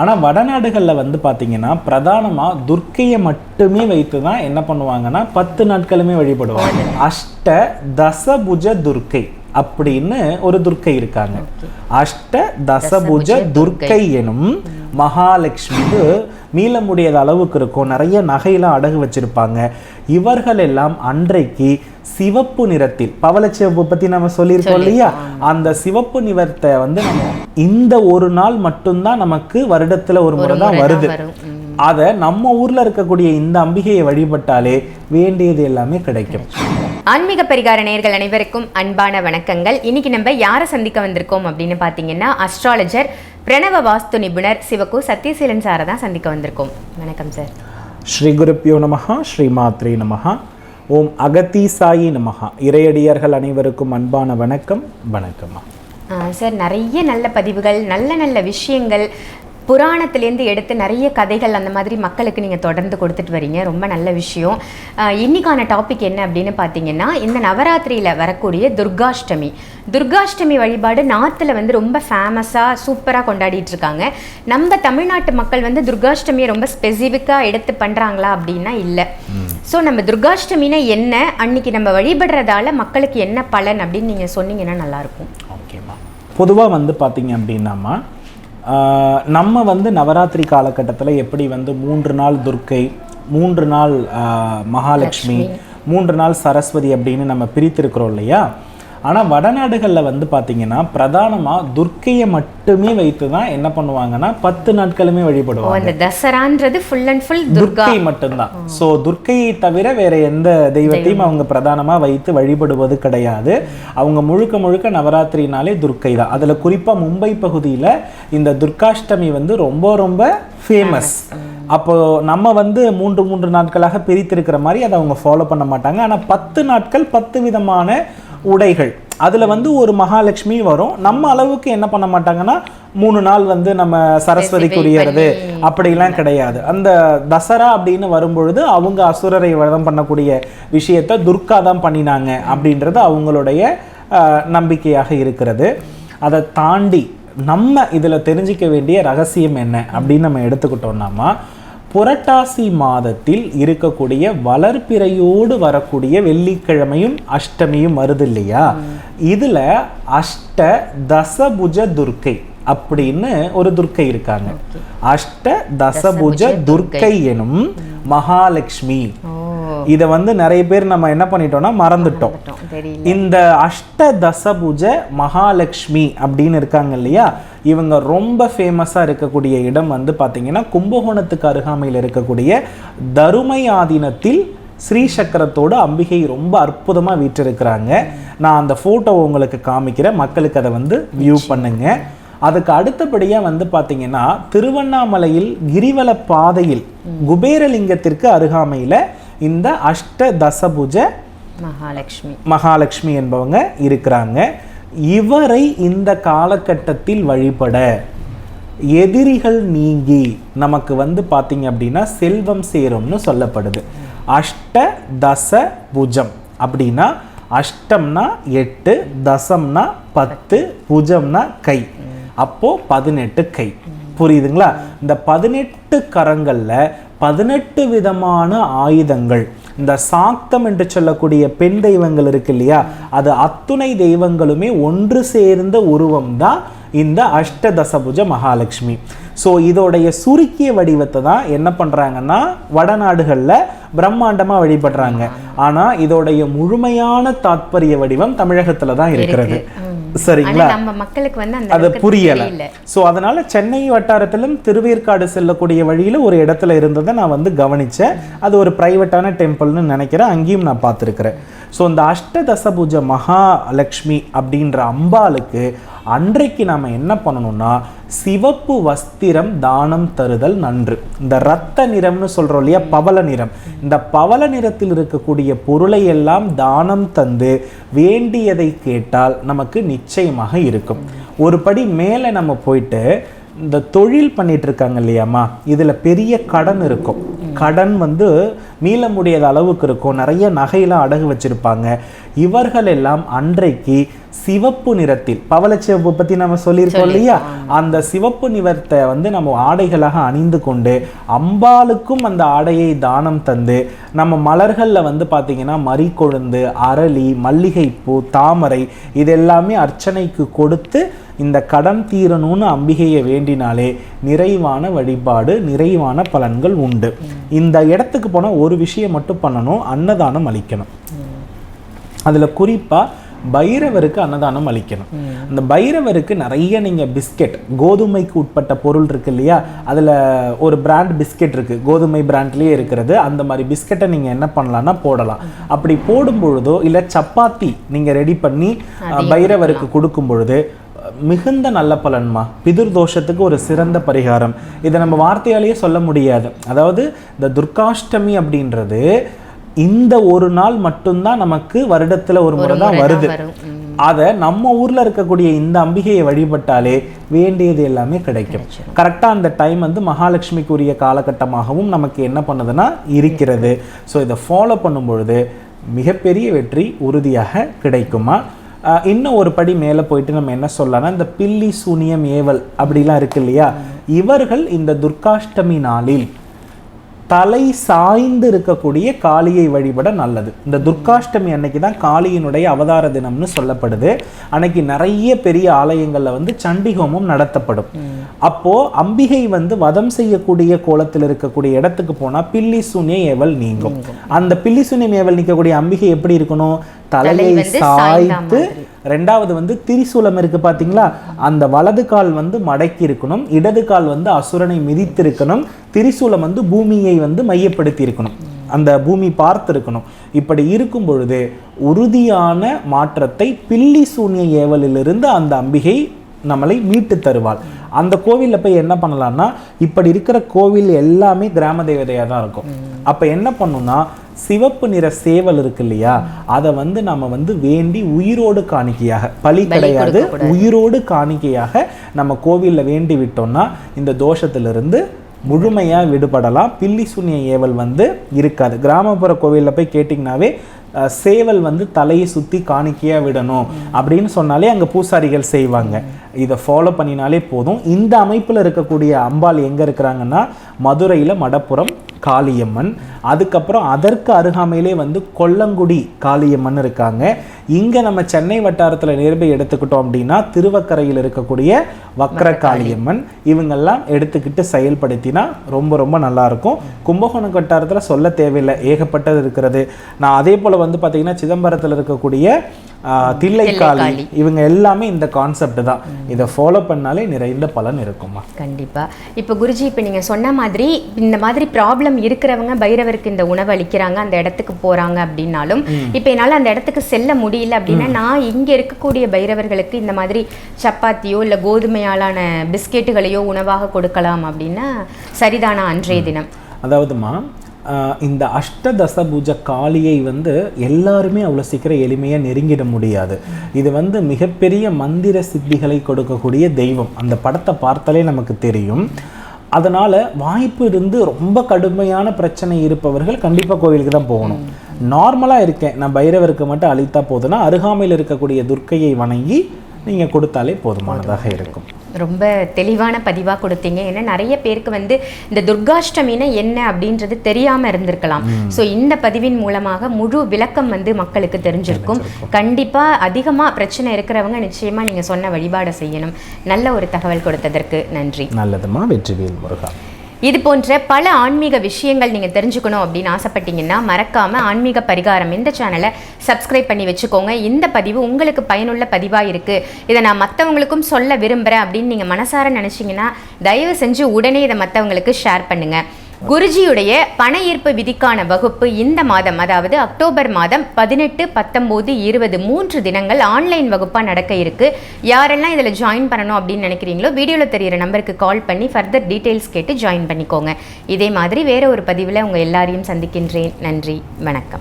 ஆனால் வடநாடுகளில் வந்து பார்த்தீங்கன்னா பிரதானமாக துர்க்கையை மட்டுமே வைத்து தான் என்ன பண்ணுவாங்கன்னா பத்து நாட்களுமே வழிபடுவாங்க. அஷ்ட தசபுஜ துர்க்கை. அப்படின்னு ஒரு துர்க்கை இருக்காங்க. அஷ்ட தசபுஜ துர்க்கை எனும் மகாலட்சுமி மீள முடியாத அளவுக்கு இருக்கும். நிறைய நகையெல்லாம் அடகு வச்சிருப்பாங்க. இவர்கள் எல்லாம் அன்றைக்கு சிவப்பு நிறத்தில் பவளச்சிவப்பு பத்தி நம்ம சொல்லியிருக்கோம் இல்லையா? அந்த சிவப்பு நிறத்தை வந்து நம்ம இந்த ஒரு நாள் மட்டும்தான் நமக்கு வருடத்துல ஒரு முறை தான் வருது. அதை நம்ம ஊர்ல இருக்கக்கூடிய இந்த அம்பிகையை வழிபட்டாலே வேண்டியது எல்லாமே கிடைக்கும். ஆன்மீக பரிகார நேயர்கள் அனைவருக்கும் அன்பான வணக்கங்கள். இன்னைக்கு நம்ம யாரை சந்திக்க வந்திருக்கோம் அப்படின்னு பார்த்தீங்கன்னா அஸ்ட்ராலஜர் பிரணவ வாஸ்து நிபுணர் சிவகு சத்யசீலன் சாரை தான் சந்திக்க வந்திருக்கோம். வணக்கம் சார் ஸ்ரீ குருப்பியோ நமஹா ஸ்ரீ மாத்ரே நமஹா. ஓம் அகத்தி சாயி நமஹா. இறையடியார்கள் அனைவருக்கும் அன்பான வணக்கம் வணக்கம்மா. சார் நிறைய நல்ல பதிவுகள் நல்ல நல்ல விஷயங்கள் புராணத்துலேருந்து எடுத்து நிறைய கதைகள் அந்த மாதிரி மக்களுக்கு நீங்கள் தொடர்ந்து கொடுத்துட்டு வரீங்க. ரொம்ப நல்ல விஷயம். இன்னைக்கான டாபிக் என்ன அப்படின்னு பார்த்தீங்கன்னா இந்த நவராத்திரியில் வரக்கூடிய துர்காஷ்டமி. துர்காஷ்டமி வழிபாடு நார்த்தில் வந்து ரொம்ப ஃபேமஸாக சூப்பராக கொண்டாடிட்டு இருக்காங்க. நம்ம தமிழ்நாட்டு மக்கள் வந்து துர்காஷ்டமியை ரொம்ப ஸ்பெசிஃபிக்காக எடுத்து பண்ணுறாங்களா அப்படின்னா இல்லை. ஸோ நம்ம துர்காஷ்டமினா என்ன? அன்னைக்கு நம்ம வழிபடுறதால மக்களுக்கு என்ன பலன் அப்படின்னு நீங்கள் சொன்னீங்கன்னா நல்லாயிருக்கும் ஓகேம்மா. பொதுவாக வந்து பார்த்தீங்க அப்படின்னாம்மா நம்ம வந்து நவராத்திரி காலகட்டத்தில் எப்படி வந்து மூன்று நாள் துர்க்கை மூன்று நாள் மகாலட்சுமி மூன்று நாள் சரஸ்வதி அப்படின்னு நம்ம பிரித்திருக்கிறோம் இல்லையா? ஆனால் வடநாடுகளில் வந்து பார்த்தீங்கன்னா பிரதானமாக துர்க்கையை மட்டுமே வைத்து தான் என்ன பண்ணுவாங்கன்னா பத்து நாட்களுமே வழிபடுவாங்க. அந்த தசரான்றது ஃபுல் அண்ட் ஃபுல் துர்கா. துர்க்கை மட்டும்தான். சோ துர்க்கையை தவிர வேற எந்த தெய்வத்தையும் அவங்க பிரதானமா வைத்து வழிபடுவது கிடையாது. அவங்க முழுக்க முழுக்க நவராத்திரினாலே துர்க்கை தான். அதுல குறிப்பா மும்பை பகுதியில இந்த துர்காஷ்டமி வந்து ரொம்ப ரொம்ப ஃபேமஸ் அப்போ நம்ம வந்து மூன்று மூன்று நாட்களாக பிரித்திருக்கிற மாதிரி அதை அவங்க ஃபாலோ பண்ண மாட்டாங்க. ஆனா பத்து நாட்கள் பத்து விதமான உடைகள். அதுல வந்து ஒரு மகாலட்சுமி வரும். நம்ம அளவுக்கு என்ன பண்ண மாட்டாங்கன்னா மூணு நாள் வந்து நம்ம சரஸ்வதிக்குரியது அப்படிலாம் கிடையாது. அந்த தசரா அப்படின்னு வரும்பொழுது அவங்க அசுரரை வதம் பண்ணக்கூடிய விஷயத்த துர்கா தான் பண்ணினாங்க அப்படின்றது அவங்களுடைய நம்பிக்கையாக இருக்கிறது. அதை தாண்டி நம்ம இதில் தெரிஞ்சிக்க வேண்டிய ரகசியம் என்ன அப்படின்னு நம்ம எடுத்துக்கிட்டோம்னாமா புரட்டாசி மாதத்தில் இருக்கக்கூடிய வளர்ப்பிறையோடு வரக்கூடிய வெள்ளிக்கிழமையும் அஷ்டமியும் வருது இல்லையா? இதுல அஷ்ட தசபுஜ துர்க்கை அப்படின்னு ஒரு துர்க்கை இருக்காங்க. அஷ்ட தசபுஜ துர்க்கை எனும் மகாலட்சுமி. இத வந்து நிறைய பேர் நம்ம என்ன பண்ணிட்டோம்னா மறந்துட்டோம். இந்த அஷ்ட தசபுஜ மகாலட்சுமி அப்படின்னு இருக்காங்க இல்லையா? இவங்க ரொம்ப ஃபேமஸாக இருக்கக்கூடிய இடம் வந்து பார்த்தீங்கன்னா கும்பகோணத்துக்கு அருகாமையில் இருக்கக்கூடிய தருமை ஆதீனத்தில் ஸ்ரீ சக்கரத்தோடு அம்பிகை ரொம்ப அற்புதமாக வீற்றிருக்கிறாங்க. நான் அந்த ஃபோட்டோ உங்களுக்கு காமிக்கிறேன். மக்களுக்கு அதை வந்து வியூ பண்ணுங்க. அதுக்கு அடுத்தபடியாக வந்து பார்த்தீங்கன்னா திருவண்ணாமலையில் கிரிவல பாதையில் குபேரலிங்கத்திற்கு அருகாமையில் இந்த அஷ்ட தசபுஜ மகாலட்சுமி. மகாலட்சுமி என்பவங்க இருக்கிறாங்க. இவரை இந்த காலகட்டத்தில் வழிபட எதிரிகள் நீங்கி நமக்கு வந்து பார்த்தீங்க அப்படின்னா செல்வம் சேரும்னு சொல்லப்படுது. அஷ்ட தச புஜம் அப்படின்னா அஷ்டம்னா எட்டு தசம்னா பத்து புஜம்னா கை. அப்போ பதினெட்டு கை. புரியுதுங்களா? இந்த பதினெட்டு கரங்கள்ல பதினெட்டு விதமான ஆயுதங்கள். இந்த சாக்தம் என்று சொல்லக்கூடிய பெண் தெய்வங்கள் இருக்கு இல்லையா? அது அத்துணை தெய்வங்களுமே ஒன்று சேர்ந்த உருவம் தான் இந்த அஷ்டதசபுஜ மகாலட்சுமி. ஸோ இதோடைய சுருக்கிய வடிவத்தை தான் என்ன பண்றாங்கன்னா வடநாடுகளில் பிரம்மாண்டமாக வழிபடுறாங்க. ஆனால் இதோடைய முழுமையான தாத்பரிய வடிவம் தமிழகத்தில் தான் இருக்கிறது. சரிங்களா? நம்ம மக்களுக்கு வந்து அந்த அது புரியல. சோ அதனால சென்னை வட்டாரத்திலும் திருவேற்காடு செல்லக்கூடிய வழியில ஒரு இடத்துல இருந்ததை நான் வந்து கவனிச்சேன். அது ஒரு பிரைவேட்டான டெம்பிள்னு நினைக்கிறேன். அங்கேயும் நான் பார்த்துருக்கிறேன். ஸோ இந்த அஷ்டதசபுஜ மகாலட்சுமி அப்படின்ற அம்பாளுக்கு அன்றைக்கு நாம் என்ன பண்ணணும்னா சிவப்பு வஸ்திரம் தானம் தருதல் நன்று. இந்த ரத்த நிறம்னு சொல்கிறோம் இல்லையா பவள நிறம். இந்த பவள நிறத்தில் இருக்கக்கூடிய பொருளை எல்லாம் தானம் தந்து வேண்டியதை கேட்டால் நமக்கு நிச்சயமாக இருக்கும். ஒரு படி மேலே நம்ம போயிட்டு இந்த தொழில் பண்ணிட்டு இருக்காங்க இல்லையாம்மா இதில் பெரிய கடன் இருக்கும். கடன் வந்து மீள முடியாத அளவுக்கு இருக்கும். நிறைய நகையெல்லாம் அடகு வச்சிருப்பாங்க. இவர்கள் எல்லாம் அன்றைக்கு சிவப்பு நிறத்தில் பவளச்சிவப்பு பத்தி நம்ம சொல்லியிருக்கோம் இல்லையா? அந்த சிவப்பு நிறத்தை வந்து நம்ம ஆடைகளாக அணிந்து கொண்டு அம்பாளுக்கும் அந்த ஆடையை தானம் தந்து நம்ம மலர்கள்ல வந்து பாத்தீங்கன்னா மறிக்கொழுந்து அரளி மல்லிகைப்பூ தாமரை இதெல்லாமே அர்ச்சனைக்கு கொடுத்து இந்த கடன் தீரணும்னு அம்பிகையை வேண்டினாலே நிறைவான வழிபாடு நிறைவான பலன்கள் உண்டு. இந்த இடத்துக்கு போனா ஒரு விஷயம் மட்டும் பண்ணணும் அன்னதானம் அளிக்கணும். அதுல குறிப்பா பைரவருக்கு அன்னதானம் அளிக்கணும். அந்த பைரவருக்கு நிறைய நீங்க பிஸ்கெட் கோதுமைக்கு உட்பட்ட பொருள் இருக்கு இல்லையா? அதுல ஒரு பிராண்ட் பிஸ்கெட் இருக்கு. கோதுமை பிராண்ட்லயே இருக்கிறது. அந்த மாதிரி பிஸ்கெட்டை நீங்க என்ன பண்ணலாம்னா போடலாம். அப்படி போடும் பொழுதோ இல்ல சப்பாத்தி நீங்க ரெடி பண்ணி பைரவருக்கு கொடுக்கும் பொழுது மிகுந்த நல்ல பலன்மா? பிதுர் தோஷத்துக்கு ஒரு சிறந்த பரிகாரம். இதை நம்ம வார்த்தையாலேயே சொல்ல முடியாது. அதாவது இந்த துர்காஷ்டமி அப்படின்றது இந்த ஒரு நாள் மட்டும்தான் நமக்கு வருடத்துல ஒரு முறை தான் வருது. அதை நம்ம ஊர்ல இருக்கக்கூடிய இந்த அம்பிகையை வழிபட்டாலே வேண்டியது எல்லாமே கிடைக்கும். கரெக்டா அந்த டைம் வந்து மகாலட்சுமிக்குரிய காலகட்டமாகவும் நமக்கு என்ன பண்ணுதுன்னா இருக்கிறது. ஸோ இதை ஃபாலோ பண்ணும் பொழுது மிகப்பெரிய வெற்றி உறுதியாக கிடைக்குமா? இன்னும் ஒரு படி மேலே போயிட்டு நம்ம என்ன சொல்லலாம்னா இந்த பில்லி சூனியம் ஏவல் அப்படிலாம் இருக்கு இல்லையா? இவர்கள் இந்த துர்காஷ்டமி நாளில் தலை சாய்ந்து இருக்கக்கூடிய காளியை வழிபட நல்லது. இந்த துர்காஷ்டமி அன்னைக்கு தான் காளியினுடைய அவதார தினம்னு சொல்லப்படுது. அன்னைக்கு நிறைய பெரிய ஆலயங்கள்ல வந்து சண்டி ஹோமம் நடத்தப்படும். அப்போ அம்பிகை வந்து வதம் செய்யக்கூடிய கோலத்தில் இருக்கக்கூடிய இடத்துக்கு போனா பில்லி சுனிய ஏவல் நீங்கும். அந்த பில்லி சுனியம் ஏவல் நீக்கக்கூடிய அம்பிகை எப்படி இருக்கணும்? தலையை சாய்த்து ரெண்டாவது வந்து திரிசூலம் இருக்குது பார்த்தீங்களா அந்த வலது கால் வந்து மடக்கி இருக்கணும். இடது கால் வந்து அசுரனை மிதித்திருக்கணும். திரிசூலம் வந்து பூமியை வந்து மையப்படுத்தி இருக்கணும். அந்த பூமி பார்த்துருக்கணும். இப்படி இருக்கும் பொழுது உறுதியான மாற்றத்தை பில்லி சூன்ய ஏவலிலிருந்து அந்த அம்பிகை நம்மளை மீட்டு தருவாள். அந்த கோவில்ல போய் என்ன பண்ணலாம்னா இப்படி இருக்கிற கோவில் எல்லாமே கிராம தேவதையா தான் இருக்கும். அப்ப என்ன பண்ணும்னா சிவப்பு நிற சேவல் இருக்கு இல்லையா அதை வந்து நம்ம வந்து வேண்டி உயிரோடு காணிக்கையாக பலி கிடையாது உயிரோடு காணிக்கையாக நம்ம கோவில்ல வேண்டி விட்டோம்னா இந்த தோஷத்திலிருந்து முழுமையா விடுபடலாம். பில்லி சூன்ய ஏவல் வந்து இருக்காது. கிராமப்புற கோவில்ல போய் கேட்டிங்கனாவே சேவல் வந்து தலையை சுற்றி காணிக்கையாக விடணும் அப்படின்னு சொன்னாலே அங்கே பூசாரிகள் செய்வாங்க. இதை ஃபாலோ பண்ணினாலே போதும். இந்த அமைப்பில் இருக்கக்கூடிய அம்பாள் எங்கே இருக்கிறாங்கன்னா மதுரையில் மடப்புறம் காளியம்மன். அதுக்கப்புறம் அதற்கு அருகாமையிலே வந்து கொல்லங்குடி காளியம்மன் இருக்காங்க. இங்க நம்ம சென்னை வட்டாரத்துல நேர்பை எடுத்துக்கிட்டோம் அப்படின்னா திருவக்கரையில் இருக்கக்கூடிய வக்ர காளியம்மன் இவங்கெல்லாம் எடுத்துக்கிட்டு செயல்படுத்தினா ரொம்ப ரொம்ப நல்லா இருக்கும் கும்பகோணம் வட்டாரத்துல சொல்ல தேவையில்லை. ஏகப்பட்டது இருக்கிறது. நான் அதே போல வந்து பாத்தீங்கன்னா சிதம்பரத்துல இருக்கக்கூடிய தில்லைக்காளி. இவங்க எல்லாமே இந்த கான்செப்ட் தான். இதை ஃபாலோ பண்ணாலே நிறைந்த பலன் இருக்குமா கண்டிப்பா. இப்போ குருஜி இப்போ நீங்க சொன்ன மாதிரி இந்த மாதிரி ப்ராப்ளம் இருக்கிறவங்க பைரவருக்கு இந்த உணவு அளிக்கிறாங்க அந்த இடத்துக்கு போறாங்க அப்படின்னாலும் இப்போ என்னால அந்த இடத்துக்கு செல்ல முடியல அப்படின்னா நான் இங்க இருக்கக்கூடிய பைரவர்களுக்கு இந்த மாதிரி சப்பாத்தியோ இல்ல கோதுமையாலான பிஸ்கெட்டுகளையோ உணவாக கொடுக்கலாம் அப்படின்னா சரிதானா அன்றைய தினம்? அதாவதுமா இந்த அஷ்டதச பூஜ காளியை வந்து எல்லாருமே அவ்வளோ சீக்கிரம் எளிமையாக நெருங்கிட முடியாது. இது வந்து மிகப்பெரிய மந்திர சித்திகளை கொடுக்கக்கூடிய தெய்வம். அந்த படத்தை பார்த்தாலே நமக்கு தெரியும். அதனால வாய்ப்பு இருந்து ரொம்ப கடுமையான பிரச்சனை இருப்பவர்கள் கண்டிப்பாக கோவிலுக்கு தான் போகணும். நார்மலாக இருக்கேன். நான் பைரவருக்கு மட்டும் அழித்தா போதுன்னா அருகாமையில் இருக்கக்கூடிய துர்க்கையை வணங்கி நீங்கள் கொடுத்தாலே போதுமானதாக இருக்கும். ரொம்ப தெளிவான பதிவாக கொடுத்தீங்க. ஏன்னா நிறைய பேருக்கு வந்து இந்த துர்காஷ்டமினா என்ன அப்படின்றது தெரியாம இருந்திருக்கலாம். ஸோ இந்த பதிவின் மூலமாக முழு விளக்கம் வந்து மக்களுக்கு தெரிஞ்சிருக்கும். கண்டிப்பா அதிகமா பிரச்சனை இருக்கிறவங்க நிச்சயமா நீங்க சொன்ன வழிபாடை செய்யணும். நல்ல ஒரு தகவல் கொடுத்ததற்கு நன்றி. நல்லதுமா வெற்றிவேல் முருகா. இது போன்ற பல ஆன்மீக விஷயங்கள் நீங்கள் தெரிஞ்சுக்கணும் அப்படின்னு ஆசைப்பட்டீங்கன்னா மறக்காமல் ஆன்மீக பரிகாரம் இந்த சேனலை சப்ஸ்கிரைப் பண்ணி வச்சுக்கோங்க. இந்த பதிவு உங்களுக்கு பயனுள்ள பதிவாக இருக்குது இதை நான் மற்றவங்களுக்கும் சொல்ல விரும்புறேன் அப்படின்னு நீங்கள் மனசார நினச்சிங்கன்னா தயவு செஞ்சு உடனே இதை மற்றவங்களுக்கு ஷேர் பண்ணுங்கள் குருஜியுடைய பண ஈர்ப்பு விதிக்கான வகுப்பு இந்த மாதம் அதாவது அக்டோபர் மாதம் பதினெட்டு பத்தொம்போது இருபது மூன்று தினங்கள் ஆன்லைன் வகுப்பாக நடக்க இருக்கு. யாரெல்லாம் இதில் ஜாயின் பண்ணணும் அப்படின்னு நினைக்கிறீங்களோ வீடியோவில் தெரியிற நம்பருக்கு கால் பண்ணி ஃபர்தர் டீட்டெயில்ஸ் கேட்டு ஜாயின் பண்ணிக்கோங்க. இதே மாதிரி வேற ஒரு பதிவில் உங்கள் எல்லாரையும் சந்திக்கின்றேன். நன்றி வணக்கம்.